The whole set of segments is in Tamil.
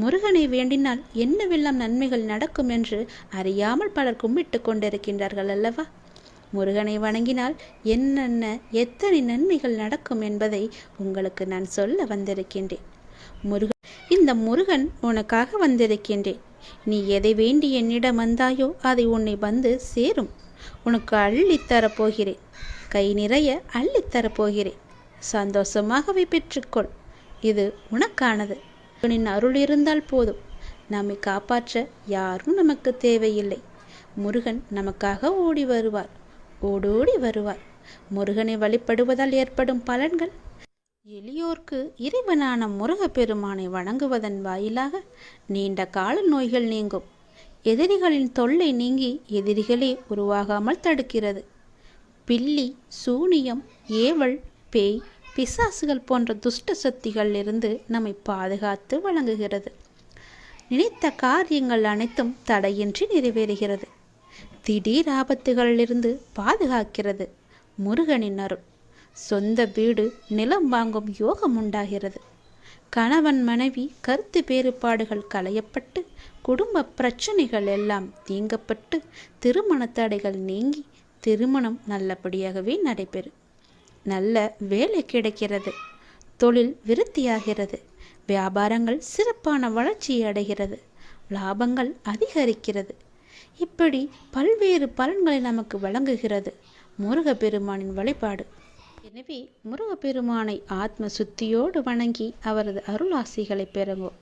முருகனை வேண்டினால் என்னவெல்லாம் நன்மைகள் நடக்கும் என்று அறியாமல் பலர் கும்பிட்டு கொண்டிருக்கின்றார்கள் அல்லவா? முருகனை வணங்கினால் என்னென்ன எத்தனை நன்மைகள் நடக்கும் என்பதை உங்களுக்கு நான் சொல்ல வந்திருக்கின்றேன். முருகன் இந்த முருகன் உனக்காக வந்திருக்கின்றேன். நீ எதை வேண்டி என்னிடம் வந்தாயோ அதை உன்னை வந்து சேரும். உனக்கு அள்ளித்தரப்போகிறேன் கை நிறைய அள்ளித்தரப்போகிறேன் சந்தோஷமாகவே பெற்றுக்கொள். இது உனக்கானது. முருகனின் அருள் இருந்தால் போதும். நம்மை காப்பாற்ற யாரும் நமக்கு தேவையில்லை. முருகன் நமக்காக ஓடி வருவார். ஓடோடி வருவார். முருகனை வழிபடுவதால் ஏற்படும் பலன்கள். எளியோர்க்கு இறைவனான முருகப்பெருமானை வணங்குவதன் வாயிலாக நீண்ட கால நோய்கள் நீங்கும். எதிரிகளின் தொல்லை நீங்கி எதிரிகளே உருவாகாமல் தடுக்கிறது. பில்லி சூனியம் ஏவல் பேய் பிசாசுகள் போன்ற துஷ்ட சக்திகளிலிருந்து நம்மை பாதுகாத்து வழங்குகிறது. நினைத்த காரியங்கள் அனைத்தும் தடையின்றி நிறைவேறுகிறது. திடீர் ஆபத்துகளிலிருந்து பாதுகாக்கிறது முருகனின் அருள். சொந்த வீடு நிலம் வாங்கும் யோகம் உண்டாகிறது. கணவன் மனைவி கருத்து வேறுபாடுகள் களையப்பட்டு குடும்ப பிரச்சனைகள் எல்லாம் தீங்கப்பட்டு திருமண தடைகள் நீங்கி திருமணம் நல்லபடியாகவே நடைபெறும். நல்ல வேலை கிடைக்கிறது. தொழில் விருத்தியாகிறது. வியாபாரங்கள் சிறப்பான வளர்ச்சியை அடைகிறது. லாபங்கள் அதிகரிக்கிறது. இப்படி பல்வேறு பலன்களை நமக்கு வழங்குகிறது. முருகப்பெருமானின் வழிபாடு. எனவே முருகப்பெருமானை ஆத்ம சுத்தியோடு வணங்கி அவரது அருளாசிகளை பெறுவோம்.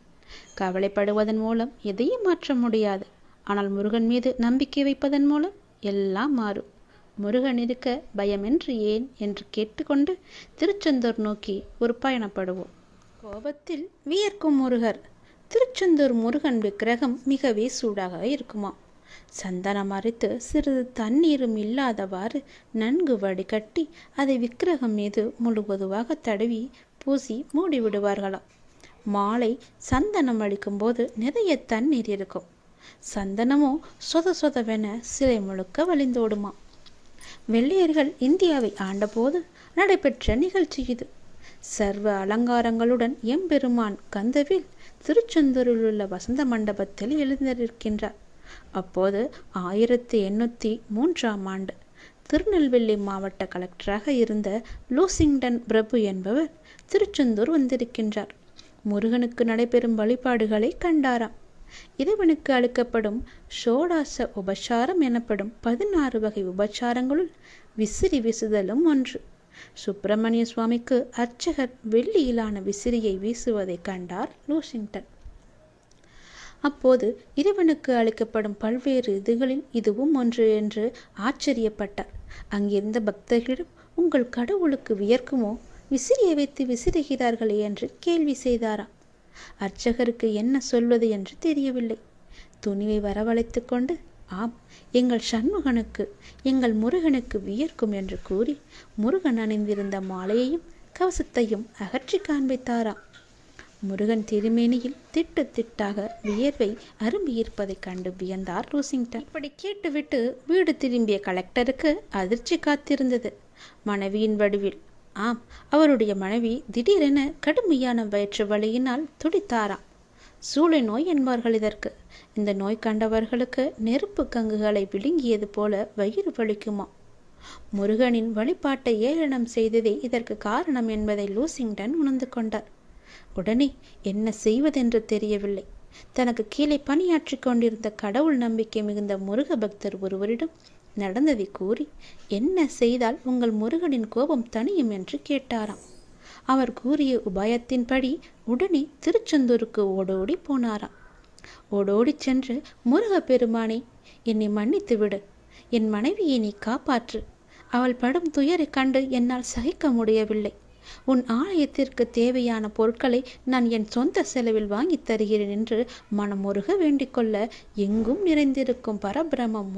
கவலைப்படுவதன் மூலம் எதையும் மாற்ற முடியாது. ஆனால் முருகன் மீது நம்பிக்கை வைப்பதன் மூலம் எல்லாம் மாறும். முருகன் இருக்க பயமின்றி ஏன் என்று கேட்டுக்கொண்டு திருச்செந்தூர் நோக்கி ஒரு பயணப்படுவோம் கோபத்தில் வியர்க்கும் முருகர். திருச்செந்தூர் முருகன் விக்கிரகம் மிகவே சூடாக இருக்குமா சந்தனம் அரைத்து சிறிது தண்ணீரும் இல்லாதவாறு நன்கு வடிகட்டி அதை விக்கிரகம் மீது முழுவதுவாக தடவி பூசி மூடிவிடுவார்களாம். மாலை சந்தனம் அடிக்கும்போது நிறைய தண்ணீர் இருக்கும். சந்தனமோ சொத சொதவென சிலை முழுக்க வழிந்தோடுமா வெள்ளையர்கள் இந்தியாவை ஆண்டபோது நடைபெற்ற நிகழ்ச்சி இது சர்வ அலங்காரங்களுடன் எம்பெருமான் கந்தவில் திருச்செந்தூரில் உள்ள வசந்த மண்டபத்தில் எழுந்திருக்கின்றார். அப்போது ஆயிரத்தி எண்ணூற்றி மூன்றாம் ஆண்டு திருநெல்வேலி மாவட்ட கலெக்டராக இருந்த லூசிங்டன் பிரபு என்பவர் திருச்செந்தூர் வந்திருக்கின்றார். முருகனுக்கு நடைபெறும் வழிபாடுகளை கண்டாராம். இறைவனுக்கு அளிக்கப்படும் ஷோடாச உபசாரம் எனப்படும் பதினாறு வகை உபச்சாரங்களுள் விசிறி வீசுதலும் ஒன்று. சுப்பிரமணிய சுவாமிக்கு அர்ச்சகர் வெள்ளியிலான விசிறியை வீசுவதை கண்டார் லூசிங்டன். அப்போது இறைவனுக்கு அளிக்கப்படும் பல்வேறு இதுகளில் இதுவும் ஒன்று என்று ஆச்சரியப்பட்டார். அங்கிருந்த பக்தர்களிடம் உங்கள் கடவுளுக்கு வியர்க்குமோ? விசிறியை வைத்து விசிறுகிறார்களே என்று கேள்வி செய்தாராம். அர்ச்சகருக்கு என்ன சொல்வது என்று தெரியவில்லை. துணிவை வரவழைத்து கொண்டு ஆம் எங்கள் சண்முகனுக்கு எங்கள் முருகனுக்கு வியர்க்கும் என்று கூறி முருகன் அணிந்திருந்த மாலையையும் கவசத்தையும் அகற்றி காண்பித்தாராம். முருகன் திருமேனியில் திட்டு திட்டாக வியர்வை அரும்பியிருப்பதைக் கண்டு வியந்தார் ரூசிங்டன். இப்படி கேட்டுவிட்டு வீடு திரும்பிய கலெக்டருக்கு அதிர்ச்சி காத்திருந்தது. மனைவியின் வடிவில் ஆம் அவருடைய மனைவி திடீரென கடுமையான வயிற்று வலியினால் துடித்தாராம். சூளை நோய் என்பார்கள் இதற்கு. இந்த நோய் கண்டவர்களுக்கு நெருப்பு கங்குகளை விழுங்கியது போல வயிறு வலிக்குமா? முருகனின் வழிபாட்டை ஏளனம் செய்ததே இதற்கு காரணம் என்பதை லூசிங்டன் உணர்ந்து கொண்டார். உடனே என்ன செய்வதென்று தெரியவில்லை. தனக்கு கீழே பணியாற்றிக் கொண்டிருந்த கடவுள் நம்பிக்கை மிகுந்த முருக பக்தர் ஒருவரிடம் நடந்ததை கூறி என்ன செய்தால் உங்கள் முருகனின் கோபம் தணியும்? என்று கேட்டாராம். அவர் கூறிய உபாயத்தின்படி உடனே திருச்செந்தூருக்கு ஓடோடி போனாராம். ஓடோடி சென்று முருகப்பெருமானே என்னை மன்னித்து விடு. என் மனைவியை நீ காப்பாற்று. அவள் படும் துயரைக் கண்டு என்னால் சகிக்க முடியவில்லை. உன் ஆலயத்திற்கு தேவையான பொருட்களை நான் என் சொந்த செலவில் வாங்கித் தருகிறேன் என்று மனமுருக வேண்டிக்கொள்ள எங்கும் நிறைந்திருக்கும் பரபிரமம்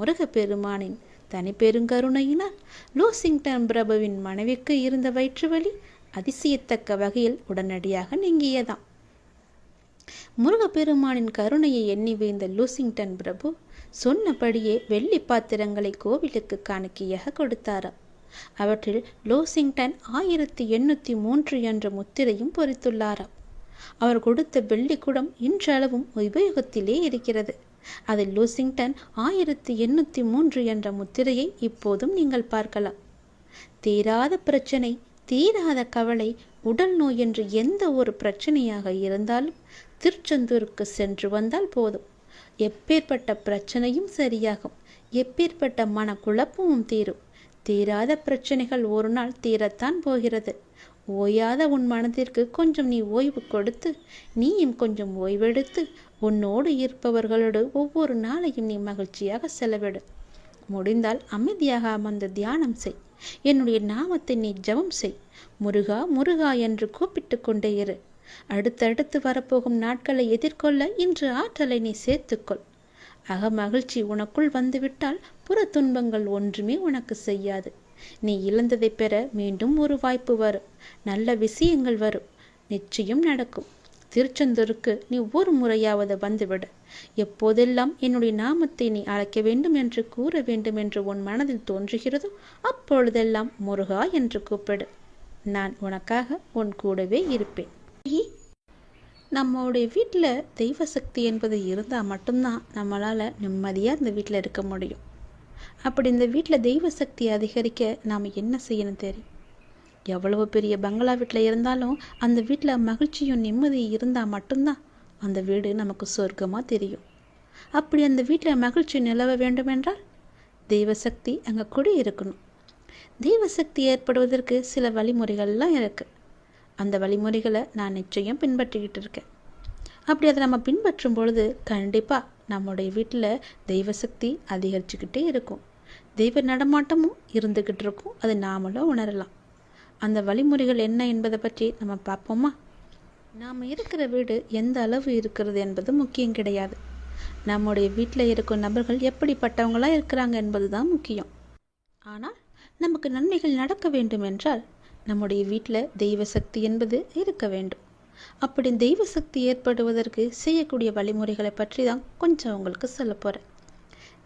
தனி பெருங்கருணையினால் லூசிங்டன் பிரபுவின் மனைவிக்கு இருந்த வயிற்று வலி அதிசயத்தக்க வகையில் உடனடியாக நீங்கியதாம். முருகப்பெருமானின் கருணையை எண்ணி வீழ்ந்த லூசிங்டன் பிரபு சொன்னபடியே வெள்ளி பாத்திரங்களை கோவிலுக்கு காணிக்கையாக கொடுத்தாராம். அவற்றில் லூசிங்டன் ஆயிரத்தி எண்ணூற்றி மூன்று என்ற முத்திரையும் பொறித்துள்ளாராம். அவர் கொடுத்த வெள்ளி குடம் இன்றளவும் உபயோகத்திலே இருக்கிறது. அதில் லூசிங்டன் ஆயிரத்தி எண்ணூற்றி மூன்று என்ற முத்திரையை இப்போதும் நீங்கள் பார்க்கலாம். தீராத பிரச்சனை தீராத கவலை உடல் நோய் என்று எந்த ஒரு பிரச்சனையாக இருந்தாலும் திருச்செந்தூருக்கு சென்று வந்தால் போதும். எப்பேற்பட்ட பிரச்சனையும் சரியாகும். எப்பேற்பட்ட மனக்குழப்பமும் தீரும். தீராத பிரச்சனைகள் ஒரு நாள் தீரத்தான் போகிறது. ஓயாத உன் மனதிற்கு கொஞ்சம் நீ ஓய்வு கொடுத்து நீயும் கொஞ்சம் ஓய்வெடுத்து உன்னோடு இருப்பவர்களோடு ஒவ்வொரு நாளையும் நீ மகிழ்ச்சியாக செலவிடு. முடிந்தால் அமைதியாக அமர்ந்து தியானம் செய். என்னுடைய நாமத்தை நீ ஜெபம் செய். முருகா முருகா என்று கூப்பிட்டு கொண்டே இரு. அடுத்தடுத்து வரப்போகும் நாட்களை எதிர்கொள்ள இன்று ஆற்றலை நீ சேர்த்துக்கொள். அக மகிழ்ச்சி உனக்குள் வந்துவிட்டால் புற துன்பங்கள் ஒன்றுமே உனக்கு செய்யாது. நீ இழந்ததை பெற மீண்டும் ஒரு வாய்ப்பு வரும் நல்ல விஷயங்கள் வரும். நிச்சயம் நடக்கும். திருச்செந்தூருக்கு நீ ஒரு முறையாவது வந்துவிடு. எப்போதெல்லாம் என்னுடைய நாமத்தை நீ அழைக்க வேண்டும் என்று கூற வேண்டும் என்று உன் மனதில் தோன்றுகிறதோ அப்பொழுதெல்லாம் முருகா என்று கூப்பிடு. நான் உனக்காக உன் கூடவே இருப்பேன். நம்மளுடைய வீட்டில் தெய்வ சக்தி என்பது இருந்தால் மட்டும்தான் நம்மளால் நிம்மதியாக இந்த வீட்டில் இருக்க முடியும். அப்படி இந்த வீட்டில் தெய்வ சக்தியை அதிகரிக்க நாம் என்ன செய்யணும் தெரியும் எவ்வளவு பெரிய பங்களா வீட்டில் இருந்தாலும் அந்த வீட்டில் மகிழ்ச்சியும் நிம்மதியும் இருந்தால் மட்டும்தான் அந்த வீடு நமக்கு சொர்க்கமாக தெரியும். அப்படி அந்த வீட்டில் மகிழ்ச்சி நிலவ வேண்டுமென்றால் தெய்வ சக்தி அங்கே குடி இருக்கணும். தெய்வ சக்தி ஏற்படுவதற்கு சில வழிமுறைகள்லாம் இருக்குது அந்த வழிமுறைகளை நான் நிச்சயம் பின்பற்றிக்கிட்டு இருக்கேன். அப்படி அதை நம்ம பின்பற்றும் பொழுது கண்டிப்பாக நம்முடைய வீட்டில் தெய்வ சக்தி அதிகரிச்சுக்கிட்டே இருக்கும். தெய்வ நடமாட்டமும் இருந்துக்கிட்டு இருக்கும் அது நாமளும் உணரலாம். அந்த வழிமுறைகள் என்ன என்பதை பற்றி நம்ம பார்ப்போமா? நாம் இருக்கிற வீடு எந்த அளவு இருக்கிறது என்பது முக்கியம் கிடையாது. நம்முடைய வீட்டில் இருக்கும் நபர்கள் எப்படிப்பட்டவங்களாக இருக்கிறாங்க என்பது தான் முக்கியம். ஆனால் நமக்கு நன்மைகள் நடக்க வேண்டும் என்றால் நம்முடைய வீட்டில் தெய்வ சக்தி என்பது இருக்க வேண்டும். அப்படி தெய்வ சக்தி ஏற்படுவதற்கு செய்யக்கூடிய வழிமுறைகளை பற்றி தான் கொஞ்சம் உங்களுக்கு சொல்ல போகிறேன்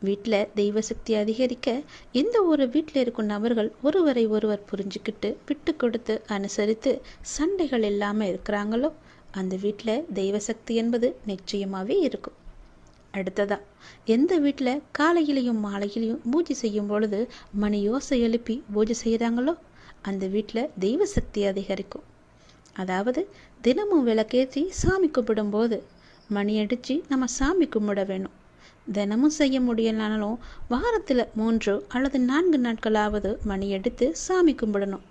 வீட்டில் தெய்வ சக்தி அதிகரிக்க எந்த ஒரு வீட்டில் இருக்கும் நபர்கள் ஒருவரை ஒருவர் புரிஞ்சுக்கிட்டு விட்டு கொடுத்து அனுசரித்து சண்டைகள் இல்லாமல் இருக்கிறாங்களோ அந்த வீட்டில் தெய்வ சக்தி என்பது நிச்சயமாகவே இருக்கும். அடுத்ததா எந்த வீட்டில் காலையிலையும் மாலையிலையும் பூஜை செய்யும் பொழுது மணி யோசை எழுப்பி பூஜை செய்கிறாங்களோ அந்த வீட்டில் தெய்வ சக்தி அதிகரிக்கும். அதாவது தினமும் விளக்கேற்றி சாமி கும்பிடும்போது மணி அடித்து நம்ம சாமி கும்பிட வேணும். தினமும் செய்ய முடியலனாலும் வாரத்தில் மூன்று அல்லது நான்கு நாட்களாவது மணி எடுத்து சாமி கும்பிடணும்.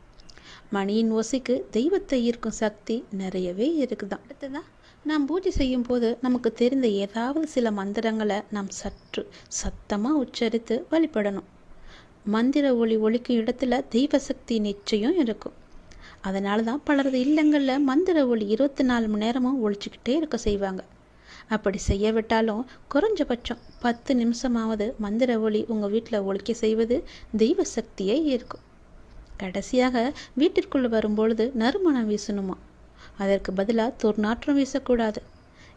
மணியின் ஓசைக்கு தெய்வத்தை ஈர்க்கும் சக்தி நிறையவே இருக்குதான். அடுத்ததான் நாம் பூஜை செய்யும் போது நமக்கு தெரிந்த ஏதாவது சில மந்திரங்களை நாம் சற்று சத்தமாக உச்சரித்து வழிபடணும். மந்திர ஒளி ஒழிக்கும் இடத்துல தெய்வ சக்தி நிச்சயம் இருக்கும். அதனால தான் பலரது இல்லங்களில் மந்திர ஒளி இருபத்தி நாலு மணி நேரமும் ஒழிச்சுக்கிட்டே இருக்க செய்வாங்க. அப்படி செய்ய விட்டாலும் குறைஞ்சபட்சம் பத்து நிமிஷமாவது மந்திர ஒளி உங்கள் வீட்டில் ஒழிக்க செய்வது தெய்வ சக்தியை இருக்கும் கடைசியாக வீட்டிற்குள்ளே வரும்பொழுது நறுமணம் வீசணுமா? அதற்கு பதிலாக துர்நாற்றம் வீசக்கூடாது.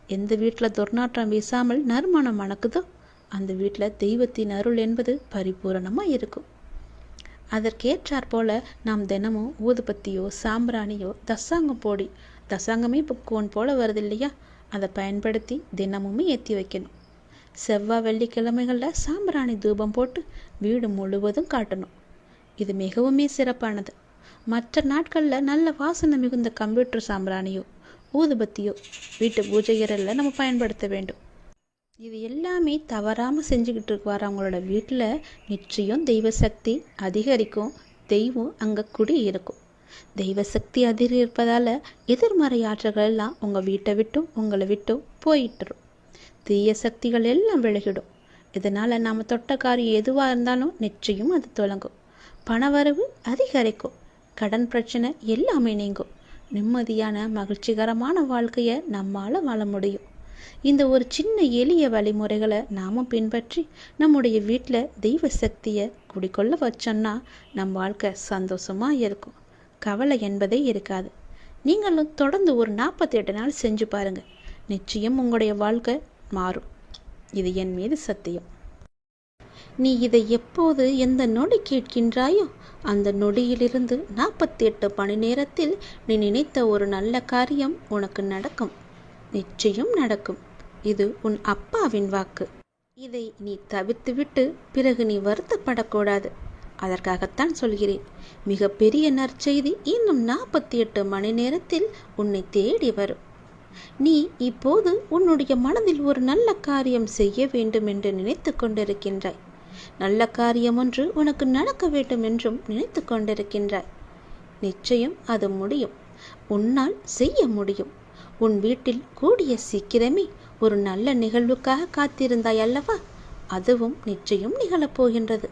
எந்த வீட்டில் துர்நாற்றம் வீசாமல் நறுமணம் மணக்குதோ அந்த வீட்டில் தெய்வத்தின் அருள் என்பது பரிபூரணமாக இருக்கும். அதற்கேற்றாற் போல நாம் தினமும் ஊதுபத்தியோ சாம்பிராணியோ தசாங்கம் போடி தசாங்கமே இப்போ கோன் போல வருது இல்லையா? அதை பயன்படுத்தி தினமுமே ஏற்றி வைக்கணும். செவ்வாய் வெள்ளிக்கிழமைகளில் சாம்பிராணி தூபம் போட்டு வீடு முழுவதும் காட்டணும். இது மிகவுமே சிறப்பானது. மற்ற நாட்களில் நல்ல வாசனை மிகுந்த கம்ப்யூட்டர் சாம்பிராணியோ ஊதுபத்தியோ வீட்டு பூஜைகளில் நம்ம பயன்படுத்த வேண்டும். இது எல்லாமே தவறாமல் செஞ்சுக்கிட்டு வரவங்களோட வீட்டில் நிச்சயம் தெய்வ சக்தி அதிகரிக்கும் தெய்வம் அங்கே குடி இருக்கும் தெய்வ சக்தி அதிகரிப்பதால் எதிர்மறை ஆற்றல்கள் எல்லாம் உங்கள் வீட்டை விட்டும் உங்களை விட்டும் போயிட்டுரும். தீய சக்திகள் எல்லாம் விலகிடும். இதனால் நாம் தொட்ட காரியம் எதுவாக இருந்தாலும் நிச்சயம் அது தொடங்கும் பணவரவு அதிகரிக்கும். கடன் பிரச்சனை எல்லாமே நீங்கும். நிம்மதியான மகிழ்ச்சிகரமான வாழ்க்கையை நம்மால் வாழ முடியும். இந்த ஒரு சின்ன எளிய வழிமுறைகளை நாமும் பின்பற்றி நம்முடைய வீட்டில் தெய்வ சக்தியை குடிக்கொள்ள வச்சோன்னா நம் வாழ்க்கை சந்தோஷமாக இருக்கும். கவலை என்பதே இருக்காது. நீங்களும் தொடர்ந்து ஒரு நாற்பத்தி எட்டு நாள் செஞ்சு பாருங்கள் நிச்சயம் உங்களுடைய வாழ்க்கை மாறும். இது என் மீது சத்தியம். நீ இதை எப்போது எந்த நொடி கேட்கின்றாயோ அந்த நொடியிலிருந்து நாற்பத்தி எட்டு மணி நேரத்தில் நீ நினைத்த ஒரு நல்ல காரியம் உனக்கு நடக்கும். நிச்சயம் நடக்கும். இது உன் அப்பாவின் வாக்கு. இதை நீ தவிர்த்துவிட்டு பிறகு நீ வருத்தப்படக்கூடாது. அதற்காகத்தான் சொல்கிறேன். மிக பெரிய நற்செய்தி இன்னும் நாற்பத்தி எட்டு மணி நேரத்தில் உன்னை தேடி வரும். நீ இப்போது உன்னுடைய மனதில் ஒரு நல்ல காரியம் செய்ய வேண்டும் என்று நினைத்து கொண்டிருக்கின்றாய். நல்ல காரியம் ஒன்று உனக்கு நடக்க வேண்டும் என்றும் நினைத்து கொண்டிருக்கின்றாய். நிச்சயம் அது முடியும். உன்னால் செய்ய முடியும். உன் வீட்டில் கூடிய சீக்கிரமே ஒரு நல்ல நிகழ்வுக்காக காத்திருந்தாய் அல்லவா? அதுவும் நிச்சயம் நிகழப்போகின்றது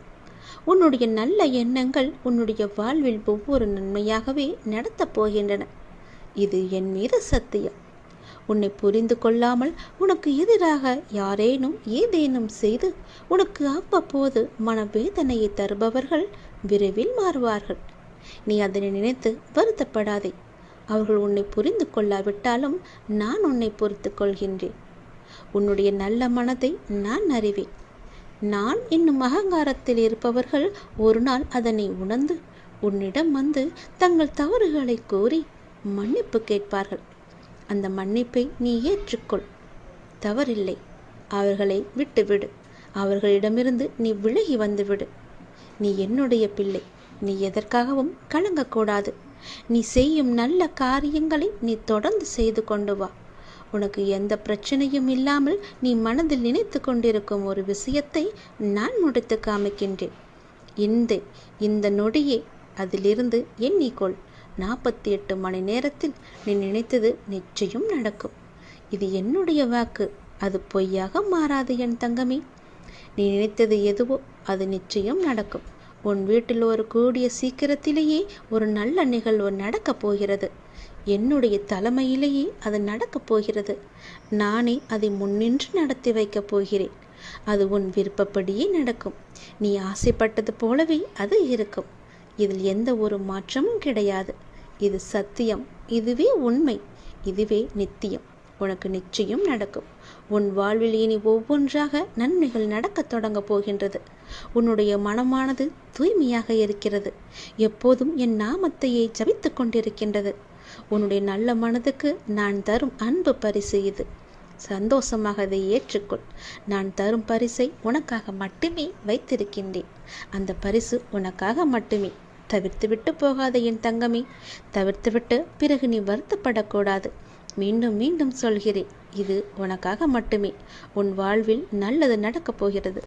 உன்னுடைய நல்ல எண்ணங்கள் உன்னுடைய வாழ்வில் ஒவ்வொரு நன்மையாகவே நடத்தப் போகின்றன. இது என் மீது சத்தியம். உன்னை புரிந்து கொள்ளாமல் உனக்கு எதிராக யாரேனும் ஏதேனும் செய்து உனக்கு அவ்வப்போது மனவேதனையை தருபவர்கள் விரைவில் மாறுவார்கள். நீ அதனை நினைத்து வருத்தப்படாதே. அவர்கள் உன்னை புரிந்து கொள்ளாவிட்டாலும் நான் உன்னை பொறுத்து கொள்கின்றேன். உன்னுடைய நல்ல மனதை நான் அறிவேன். நான் என்னும் அகங்காரத்தில் இருப்பவர்கள் ஒரு நாள் அதனை உணர்ந்து உன்னிடம் வந்து தங்கள் தவறுகளை கூறி மன்னிப்பு கேட்பார்கள். அந்த மன்னிப்பை நீ ஏற்றுக்கொள். தவறில்லை. அவர்களை விட்டுவிடு. அவர்களிடமிருந்து நீ விலகி வந்துவிடு. நீ என்னுடைய பிள்ளை. நீ எதற்காகவும் கலங்கக்கூடாது. நீ செய்யும் நல்ல காரியங்களை நீ தொடர்ந்து செய்து கொண்டு வா. உனக்கு எந்த பிரச்சனையும் இல்லாமல் நீ மனதில் நினைத்து கொண்டிருக்கும் ஒரு விஷயத்தை நான் முடித்து காமிக்கின்றேன். இந்த இந்த நொடியே அதிலிருந்து எண்ணிக்கொள். நாற்பத்தி எட்டு மணி நேரத்தில் நீ நினைத்தது நிச்சயம் நடக்கும். இது என்னுடைய வாக்கு அது பொய்யாக மாறாது என் தங்கமே. நீ நினைத்தது எதுவோ அது நிச்சயம் நடக்கும். உன் வீட்டில் ஒரு கூடிய சீக்கிரத்திலேயே ஒரு நல்ல நிகழ்வு நடக்கப் போகிறது. என்னுடைய தலைமையிலேயே அது நடக்கப் போகிறது. நானே அதை முன்னின்று நடத்தி வைக்கப் போகிறேன். அது உன் விருப்பப்படியே நடக்கும். நீ ஆசைப்பட்டது போலவே அது இருக்கும். இதில் எந்த ஒரு மாற்றமும் கிடையாது. இது சத்தியம். இதுவே உண்மை. இதுவே நித்தியம். உனக்கு நிச்சயம் நடக்கும். உன் வாழ்வில் இனி ஒவ்வொன்றாக நன்மைகள் நடக்கத் தொடங்க போகின்றது. உன்னுடைய மனமானது தூய்மையாக இருக்கிறது. எப்போதும் என் நாமத்தையே ஜபித்து கொண்டிருக்கின்றது. உன்னுடைய நல்ல மனதுக்கு நான் தரும் அன்பு பரிசு இது. சந்தோஷமாக அதை ஏற்றுக்கொள். நான் தரும் பரிசை உனக்காக மட்டுமே வைத்திருக்கின்றேன். அந்த பரிசு உனக்காக மட்டுமே. தவிர்த்துவிட்டு போகாத என் தங்கமே. தவிர்த்துவிட்டு பிறகு நீ வருத்தப்படக்கூடாது. மீண்டும் மீண்டும் சொல்கிறேன் இது உனக்காக மட்டுமே. உன் வாழ்வில் நல்லது நடக்கப் போகிறது.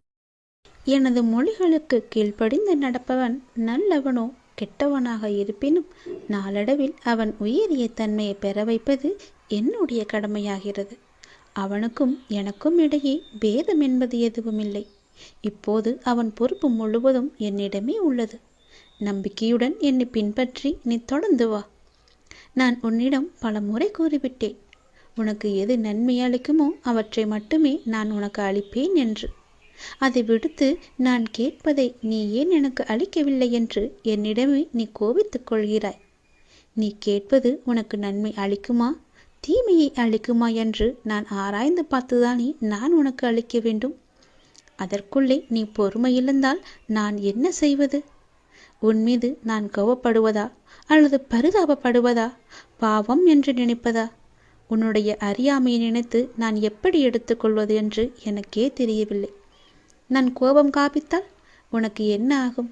எனது மொழிகளுக்கு கீழ்ப்படிந்து நடப்பவன் நல்லவனோ? கெட்டவனாக இருப்பினும் நாளடைவில் அவன் உயரிய தன்மையை பெற வைப்பது என்னுடைய கடமையாகிறது. அவனுக்கும் எனக்கும் இடையே பேதம் என்பது எதுவும் இல்லை இப்போது அவன் பொறுப்பு முழுவதும் என்னிடமே உள்ளது. நம்பிக்கையுடன் என்னை பின்பற்றி நீ தொடர்ந்து வா. நான் உன்னிடம் பல முறை கூறிவிட்டேன். உனக்கு எது நன்மை அளிக்குமோ அவற்றை மட்டுமே நான் உனக்கு அளிப்பேன் என்று. அதை விடுத்து நான் கேட்பதை நீ ஏன் எனக்கு அளிக்கவில்லை என்று என்னிடமே நீ கோபித்துக் கொள்கிறாய். நீ கேட்பது உனக்கு நன்மை அளிக்குமா? தீமையை அளிக்குமா என்று நான் ஆராய்ந்து பார்த்துதானே நான் உனக்கு அளிக்க வேண்டும். அதற்குள்ளே நீ பொறுமை இழந்தால் நான் என்ன செய்வது? உன் மீது நான் கோவப்படுவதா அல்லது பரிதாபப்படுவதா? பாவம் என்று நினைப்பதா? உன்னுடைய அறியாமையை நினைத்து நான் எப்படி எடுத்துக்கொள்வது என்று எனக்கே தெரியவில்லை. நான் கோபம் காப்பித்தால் உனக்கு என்ன ஆகும்?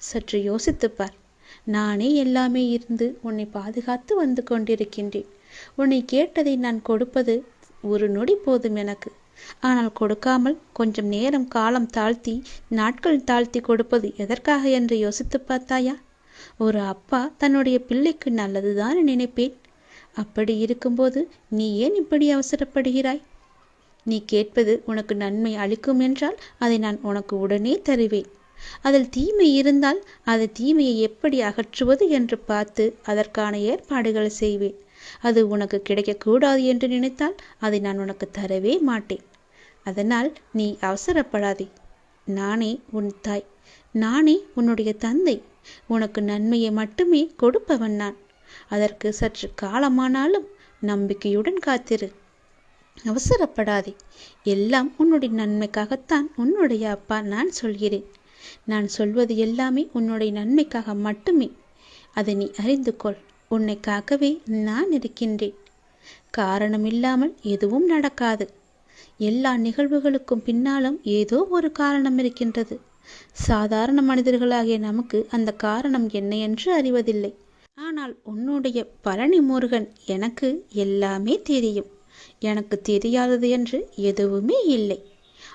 சற்று யோசித்துப்பார் நானே எல்லாமே இருந்து உன்னை பாதுகாத்து வந்து கொண்டிருக்கின்றேன். உன்னை கேட்டதை நான் கொடுப்பது ஒரு நொடி போதும் எனக்கு. ஆனால் கொடுக்காமல் கொஞ்சம் நேரம் காலம் தாழ்த்தி நாட்கள் தாழ்த்தி கொடுப்பது எதற்காக என்று யோசித்து பார்த்தாயா? ஒரு அப்பா தன்னுடைய பிள்ளைக்கு நல்லதுதான் நினைப்பேன். அப்படி இருக்கும்போது நீ ஏன் இப்படி அவசரப்படுகிறாய்? நீ கேட்பது உனக்கு நன்மை அளிக்கும் என்றால் அதை நான் உனக்கு உடனே தருவேன். அதில் தீமை இருந்தால் அது தீமையை எப்படி அகற்றுவது என்று பார்த்து அதற்கான ஏற்பாடுகள் செய்வேன். அது உனக்கு கிடைக்கக்கூடாது என்று நினைத்தால் அதை நான் உனக்கு தரவே மாட்டேன். அதனால் நீ அவசரப்படாதே. நானே உன் தாய். நானே உன்னுடைய தந்தை. உனக்கு நன்மையை மட்டுமே கொடுப்பவன் நான். அதற்கு சற்று காலமானாலும் நம்பிக்கையுடன் காத்திரு. அவசரப்படாதே. எல்லாம் உன்னுடைய நன்மைக்காகத்தான் உன்னுடைய அப்பா நான் சொல்கிறேன். நான் சொல்வது எல்லாமே உன்னுடைய நன்மைக்காக மட்டுமே. அதை நீ அறிந்து கொள். உன்னை காக்கவே நான் இருக்கின்றேன். காரணம் இல்லாமல் எதுவும் நடக்காது. எல்லா நிகழ்வுகளுக்கும் பின்னாலும் ஏதோ ஒரு காரணம் இருக்கின்றது. சாதாரண மனிதர்களாகிய நமக்கு அந்த காரணம் என்ன என்று அறிவதில்லை. ஆனால் உன்னுடைய பழனி முருகன் எனக்கு எல்லாமே தெரியும். எனக்கு தெரியாதது என்று எதுவுமே இல்லை.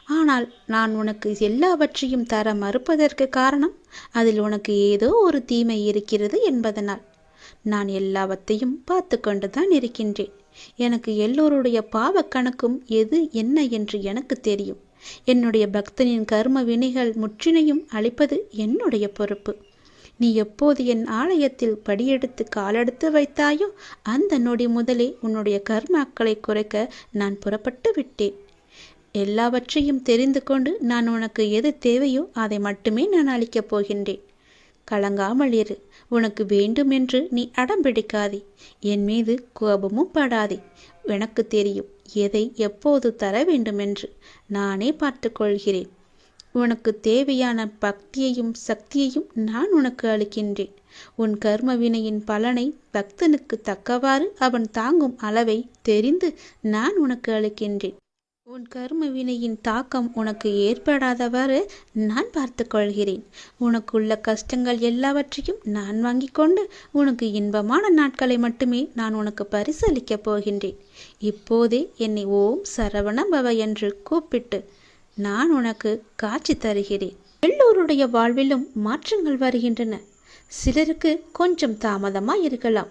ஆனால் நான் உனக்கு எல்லாவற்றையும் தர மறுப்பதற்கு காரணம் அதில் உனக்கு ஏதோ ஒரு தீமை இருக்கிறது என்பதனால். நான் எல்லாவற்றையும் பார்த்து கொண்டுதான் இருக்கின்றேன். எனக்கு எல்லோருடைய பாவக்கணக்கும் எது என்ன என்று எனக்கு தெரியும். என்னுடைய பக்தனின் கர்ம வினைகள் முற்றினையும் அளிப்பது என்னுடைய பொறுப்பு. நீ எப்போது என் ஆலயத்தில் படியெடுத்து காலெடுத்து வைத்தாயோ அந்த நொடி முதலே உன்னுடைய கர்மாக்களை குறைக்க நான் புறப்பட்டு விட்டேன். எல்லாவற்றையும் தெரிந்து கொண்டு நான் உனக்கு எது தேவையோ அதை மட்டுமே நான் அளிக்கப் போகின்றேன். கலங்காமல் இரு. உனக்கு வேண்டுமென்று நீ அடம் பிடிக்காதே. என் மீது கோபமும் படாதே. எனக்கு தெரியும் எதை எப்போது தர வேண்டுமென்று நானே பார்த்துக்கொள்கிறேன் உனக்கு தேவையான பக்தியையும் சக்தியையும் நான் உனக்கு அளிக்கின்றேன். உன் கர்ம வினையின் பலனை பக்தனுக்கு தக்கவாறு அவன் தாங்கும் அளவை தெரிந்து நான் உனக்கு அளிக்கின்றேன். உன் கர்ம வினையின் தாக்கம் உனக்கு ஏற்படாதவாறு நான் பார்த்து கொள்கிறேன். உனக்குள்ள கஷ்டங்கள் எல்லாவற்றையும் நான் வாங்கி கொண்டு உனக்கு இன்பமான நாட்களை மட்டுமே நான் உனக்கு பரிசளிக்கப் போகின்றேன். இப்போதே என்னை ஓம் சரவண பவ என்று கூப்பிட்டு நான் உனக்கு காட்சி தருகிறேன். எல்லோருடைய வாழ்விலும் மாற்றங்கள் வருகின்றன. சிலருக்கு கொஞ்சம் தாமதமாக இருக்கலாம்.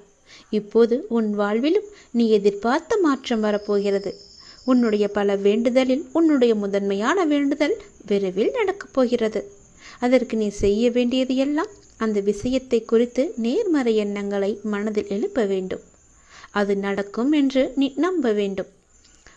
இப்போது உன் வாழ்விலும் நீ எதிர்பார்த்த மாற்றம் வரப்போகிறது. உன்னுடைய பல வேண்டுதலில் உன்னுடைய முதன்மையான வேண்டுதல் விரைவில் நடக்கப் போகிறது. அதற்கு நீ செய்ய வேண்டியது எல்லாம் அந்த விஷயத்தை குறித்து நேர்மறை எண்ணங்களை மனதில் எழுப்ப வேண்டும். அது நடக்கும் என்று நீ நம்ப வேண்டும்.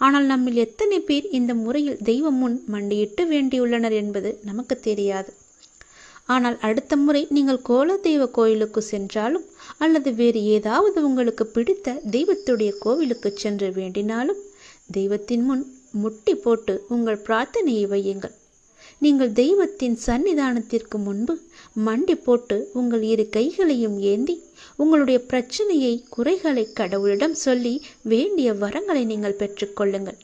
ஆனால் நம்மில் எத்தனை பேர் இந்த முறையில் தெய்வம் முன் மண்டியிட்டு வேண்டியுள்ளனர் என்பது நமக்கு தெரியாது. ஆனால் அடுத்த முறை நீங்கள் கோல தெய்வ கோயிலுக்கு சென்றாலும் அல்லது வேறு ஏதாவது உங்களுக்கு பிடித்த தெய்வத்துடைய கோவிலுக்கு சென்று வேண்டினாலும் தெய்வத்தின் முன் முட்டி போட்டு உங்கள் பிரார்த்தனையை வையுங்கள். நீங்கள் தெய்வத்தின் சன்னிதானத்திற்கு முன்பு மண்டி போட்டு உங்கள் இரு கைகளையும் ஏந்தி உங்களுடைய பிரச்சனையை குறைகளை கடவுளிடம் சொல்லி வேண்டிய வரங்களை நீங்கள் பெற்றுக்கொள்ளுங்கள்.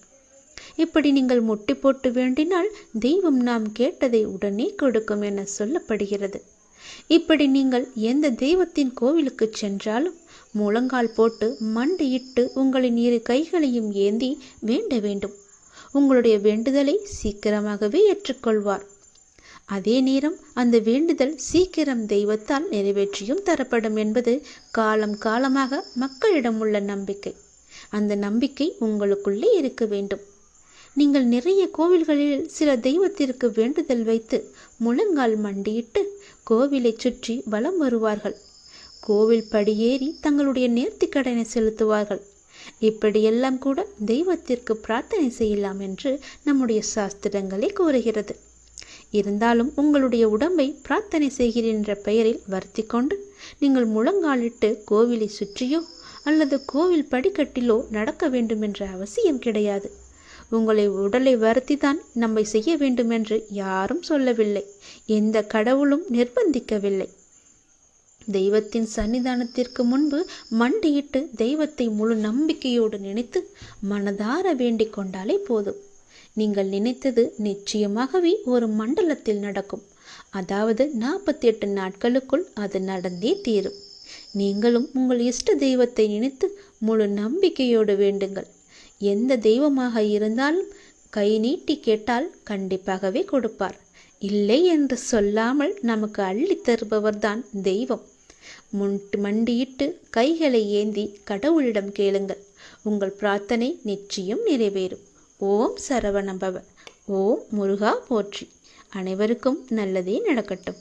இப்படி நீங்கள் முட்டி போட்டு வேண்டினால் தெய்வம் நாம் கேட்டதை உடனே கொடுக்கும் என சொல்லப்படுகிறது. இப்படி நீங்கள் எந்த தெய்வத்தின் கோவிலுக்கு சென்றாலும் முழங்கால் போட்டு மண்டியிட்டு உங்களின் இரு கைகளையும் ஏந்தி வேண்ட வேண்டும். உங்களுடைய வேண்டுதலை சீக்கிரமாகவே ஏற்றுக்கொள்வார். அதே நேரம் அந்த வேண்டுதல் சீக்கிரம் தெய்வத்தால் நிறைவேற்றியும் தரப்படும் என்பது காலம் காலமாக மக்களிடம் உள்ள நம்பிக்கை. அந்த நம்பிக்கை உங்களுக்குள்ளே இருக்க வேண்டும். நீங்கள் நிறைய கோவில்களில் சில தெய்வத்திற்கு வேண்டுதல் வைத்து முழங்கால் மண்டியிட்டு கோவிலை சுற்றி வலம் வருவார்கள். கோவில் படியேறி தங்களுடைய நேர்த்தி கடனை செலுத்துவார்கள். இப்படியெல்லாம் கூட தெய்வத்திற்கு பிரார்த்தனை செய்யலாம் என்று நம்முடைய சாஸ்திரங்களே கூறுகிறது. இருந்தாலும் உங்களுடைய உடம்பை பிரார்த்தனை செய்கிறேன் என்ற பெயரில் வருத்தி கொண்டு நீங்கள் முழங்காலிட்டு கோவிலை சுற்றியோ அல்லது கோவில் படிக்கட்டிலோ நடக்க வேண்டும் என்ற அவசியம் கிடையாது. உங்களை உடலை வருத்திதான் நம்மை செய்ய வேண்டும் என்று யாரும் சொல்லவில்லை. எந்த கடவுளும் நிர்பந்திக்கவில்லை. தெய்வத்தின் சன்னிதானத்திற்கு முன்பு மண்டியிட்டு தெய்வத்தை முழு நம்பிக்கையோடு நினைத்து மனதார வேண்டிக் கொண்டாலே போதும். நீங்கள் நினைத்தது நிச்சயமாகவே ஒரு மண்டலத்தில் நடக்கும். அதாவது நாற்பத்தி எட்டு நாட்களுக்குள் அது நடந்தே தீரும். நீங்களும் உங்கள் இஷ்ட தெய்வத்தை நினைத்து முழு நம்பிக்கையோடு வேண்டுங்கள். எந்த தெய்வமாக இருந்தாலும் கை நீட்டி கேட்டால் கண்டிப்பாகவே கொடுப்பார். இல்லை என்று சொல்லாமல் நமக்கு அள்ளி தருபவர்தான் தெய்வம். முன்ட்டு மண்டியிட்டு கைகளை ஏந்தி கடவுளிடம் கேளுங்கள். உங்கள் பிரார்த்தனை நிச்சயம் நிறைவேறும். ஓம் சரவணபவ ஓம் முருகா போற்றி. அனைவருக்கும் நல்லதே நடக்கட்டும்.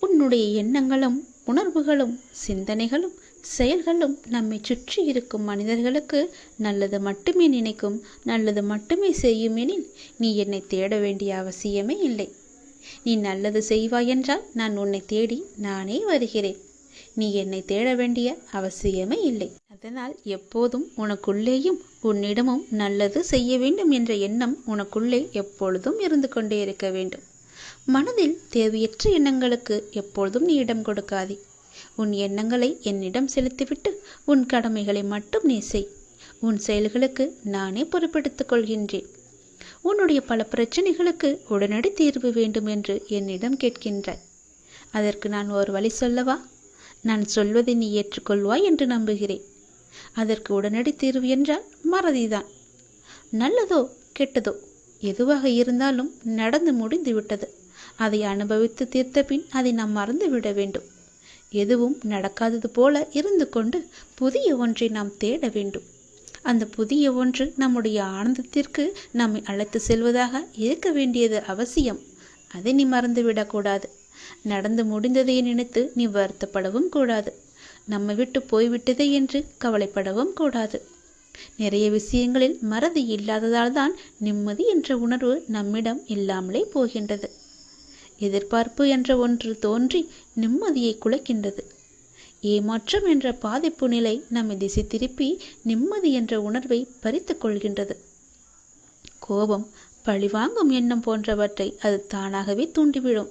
உன்னுடைய எண்ணங்களும் உணர்வுகளும் சிந்தனைகளும் செயல்களும் நம்மை சுற்றி இருக்கும் மனிதர்களுக்கு நல்லது மட்டுமே நினைக்கும் நல்லது மட்டுமே செய்யும் எனில் நீ என்னை தேட வேண்டிய அவசியமே இல்லை. நீ நல்லது செய்வாய் என்றால் நான் உன்னை தேடி நானே வருகிறேன். நீ என்னை தேட வேண்டிய அவசியமே இல்லை. அதனால் எப்போதும் உனக்குள்ளேயும் உன்னிடமும் நல்லது செய்ய வேண்டும் என்ற எண்ணம் உனக்குள்ளே எப்பொழுதும் இருந்து கொண்டே இருக்க வேண்டும். மனதில் தேவையற்ற எண்ணங்களுக்கு எப்பொழுதும் நீ இடம் கொடுக்காதே. உன் எண்ணங்களை என்னிடம் செலுத்திவிட்டு உன் கடமைகளை மட்டும் நீ செய். உன் செயல்களுக்கு நானே பொறுப்பெடுத்துக் கொள்கின்றேன். உன்னுடைய பல பிரச்சனைகளுக்கு உடனடி தீர்வு வேண்டும் என்று என்னிடம் கேட்கின்றாய். அதற்கு நான் ஒரு வழி சொல்லவா? நான் சொல்வதை நீ ஏற்றுக்கொள்வாய் என்று நம்புகிறேன். அதற்கு உடனடி தீர்வு என்றால் மறதிதான். நல்லதோ கெட்டதோ எதுவாக இருந்தாலும் நடந்து முடிந்து விட்டது அதை அனுபவித்து தீர்த்த பின் அதை நாம் மறந்து விட வேண்டும். எதுவும் நடக்காதது போல இருந்து கொண்டு புதிய ஒன்றை நாம் தேட வேண்டும். அந்த புதிய ஒன்று நம்முடைய ஆனந்தத்திற்கு நம்மை அழைத்து செல்வதாக இருக்க வேண்டியது அவசியம். அதை நீ மறந்துவிடக்கூடாது நடந்து முடிந்ததை நினைத்து நீ வருத்தப்படவும் கூடாது. நம்ம விட்டு போய்விட்டதே என்று கவலைப்படவும் கூடாது. நிறைய விஷயங்களில் மறதி இல்லாததால் தான் நிம்மதி என்ற உணர்வு நம்மிடம் இல்லாமலே போகின்றது. எதிர்பார்ப்பு என்ற ஒன்று தோன்றி நிம்மதியை குலைக்கின்றது. ஏமாற்றம் என்ற பாதிப்பு நிலை நம்மை திசை திருப்பி நிம்மதி என்ற உணர்வை பறித்து கொள்கின்றது. கோபம் பழிவாங்கும் எண்ணம் போன்றவற்றை அது தானாகவே தூண்டிவிடும்.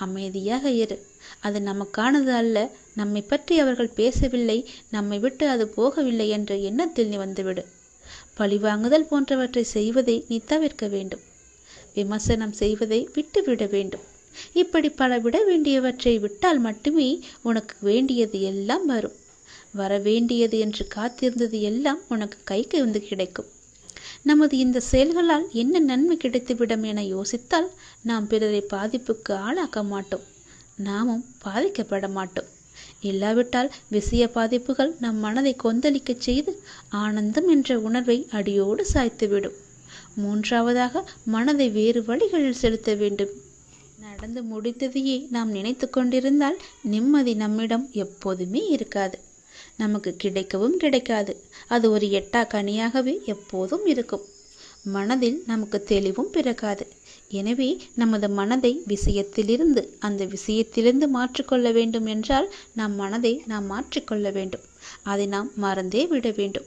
அமைதியாக இரு. அது நமக்கானது அல்ல. நம்மை பற்றி அவர்கள் பேசவில்லை. நம்மை விட்டு அது போகவில்லை என்ற எண்ணத்தில் நீ வந்துவிடு. பழிவாங்குதல் போன்றவற்றை செய்வதை நீ தவிர்க்க வேண்டும். விமர்சனம் செய்வதை விட்டுவிட வேண்டும். இப்படி பல விட வேண்டியவற்றை விட்டால் மட்டுமே உனக்கு வேண்டியது எல்லாம் வரும். வர வேண்டியது என்று காத்திருந்தது எல்லாம் உனக்கு கைக்கு வந்து கிடைக்கும். நமது இந்த செயல்களால் என்ன நன்மை கிடைத்துவிடும் என யோசித்தால் நாம் பிறரை பாதிப்புக்கு ஆளாக்க மாட்டோம். நாமும் பாதிக்கப்பட மாட்டோம். இல்லாவிட்டால் விஷய பாதிப்புகள் நம் மனதை கொந்தளிக்கச் செய்து ஆனந்தம் என்ற உணர்வை அடியோடு சாய்த்துவிடும். மூன்றாவதாக மனதை வேறு வழிகளில் செலுத்த வேண்டும். நடந்து முடித்ததையே நாம் நினைத்து கொண்டிருந்தால் நிம்மதி நம்மிடம் எப்போதுமே இருக்காது. நமக்கு கிடைக்கவும் கிடைக்காது. அது ஒரு எட்டா கனியாகவே எப்போதும் இருக்கும். மனதில் நமக்கு தெளிவும் பிறக்காது. எனவே நமது மனதை விஷயத்திலிருந்து அந்த விஷயத்திலிருந்து மாற்றிக்கொள்ள வேண்டும் என்றால் நம் மனதை நாம் மாற்றிக்கொள்ள வேண்டும். அதை நாம் மறந்தே விட வேண்டும்.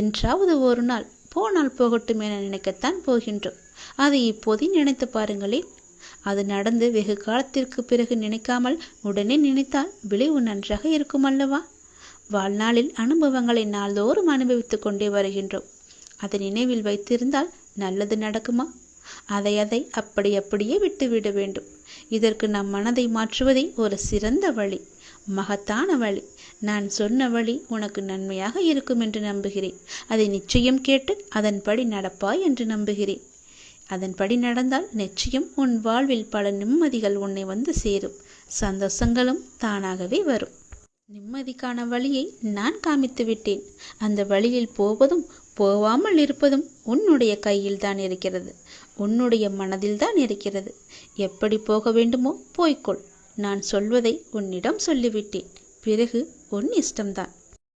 என்றாவது ஒரு நாள் போனால் போகட்டும் என நினைக்கத்தான் போகின்றோம். அதை இப்போதே நினைத்து பாருங்களேன். அது நடந்து வெகு காலத்திற்கு பிறகு நினைக்காமல் உடனே நினைத்தால் விளைவு நன்றாக இருக்கும் அல்லவா? வாழ்நாளில் அனுபவங்களை நாள்தோறும் அனுபவித்துக் கொண்டே வருகின்றோம். அதை நினைவில் வைத்திருந்தால் நல்லது நடக்குமா? அதை அதை அப்படி அப்படியே விட்டுவிட வேண்டும். இதற்கு நம் மனதை மாற்றுவதே ஒரு சிறந்த வழி மகத்தான வழி. நான் சொன்ன வழி உனக்கு நன்மையாக இருக்கும் என்று நம்புகிறேன். அதை நிச்சயம் கேட்டு அதன்படி நடப்பாய் என்று நம்புகிறேன். அதன்படி நடந்தால் நிச்சயம் உன் வாழ்வில் பல நிம்மதிகள் உன்னை வந்து சேரும். சந்தோஷங்களும் தானாகவே வரும். நிம்மதிக்கான வழியை நான் காமித்து விட்டேன். அந்த வழியில் போவதும் போவாமல் இருப்பதும் உன்னுடைய கையில் தான் இருக்கிறது. உன்னுடைய மனதில் தான் இருக்கிறது. எப்படி போக வேண்டுமோ போய்க்கொள். நான் சொல்வதை உன்னிடம் சொல்லிவிட்டேன். பிறகு உன் இஷ்டம்தான்.